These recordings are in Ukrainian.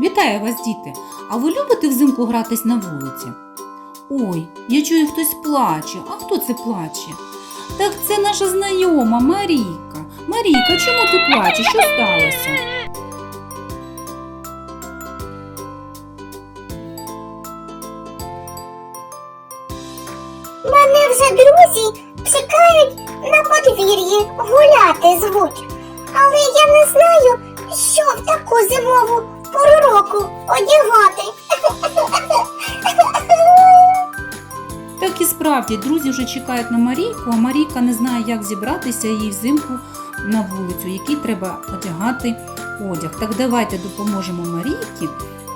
Вітаю вас, діти! А ви любите взимку гратись на вулиці? Ой, я чую, хтось плаче. А хто це плаче? Так це наша знайома Марійка. Марійка, чому ти плачеш? Що сталося? Мене вже друзі чекають на подвір'ї, гуляти звуть. Але я не знаю, що в таку зимову пору року одягати. Так і справді, друзі вже чекають на Марійку, а Марійка не знає, як зібратися їй взимку на вулицю, який треба одягати одяг. Так давайте допоможемо Марійці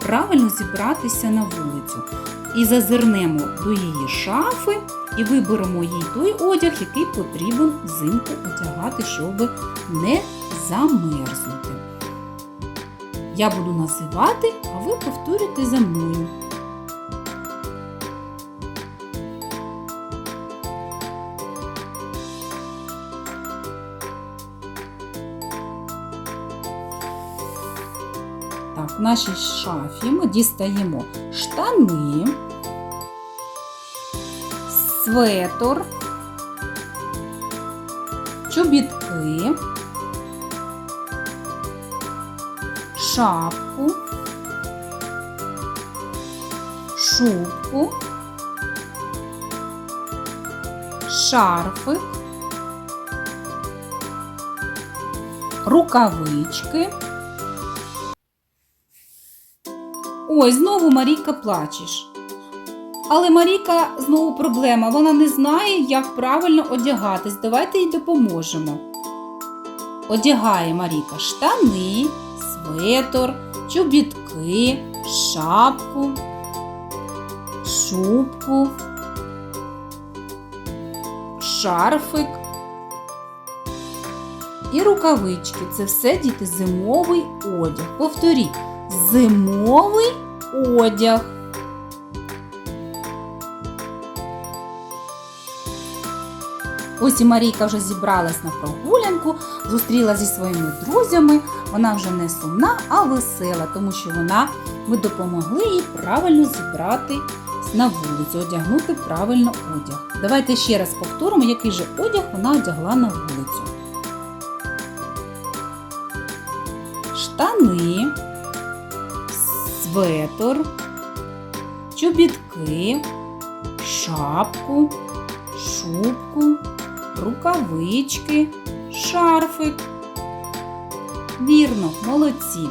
правильно зібратися на вулицю. І зазирнемо до її шафи і виберемо їй той одяг, який потрібен взимку одягати, щоб не замерзнути. Я буду називати, а ви повторюйте за мною. Так, в нашій шафі ми дістаємо штани, светр, чобітки, шапку, шубку, шарфик, рукавички. Ой, знову Марійка плачеш. Але Марійка знову проблема. Вона не знає, як правильно одягатись. Давайте їй допоможемо. Одягає Марійка штани, светр, чобітки, шапку, шубку, шарфик і рукавички. Це все діти зимовий одяг. Повторіть зимовий одяг. Ось і Марійка вже зібралась на прогулянку, зустріла зі своїми друзями. Вона вже не сумна, а весела, тому що вона ми допомогли їй правильно зібрати на вулицю, одягнути правильно одяг. Давайте ще раз повторимо, який же одяг вона одягла на вулицю. Штани светр, чобітки, шапку, шубку, рукавички, шарфик. Вірно, молодці.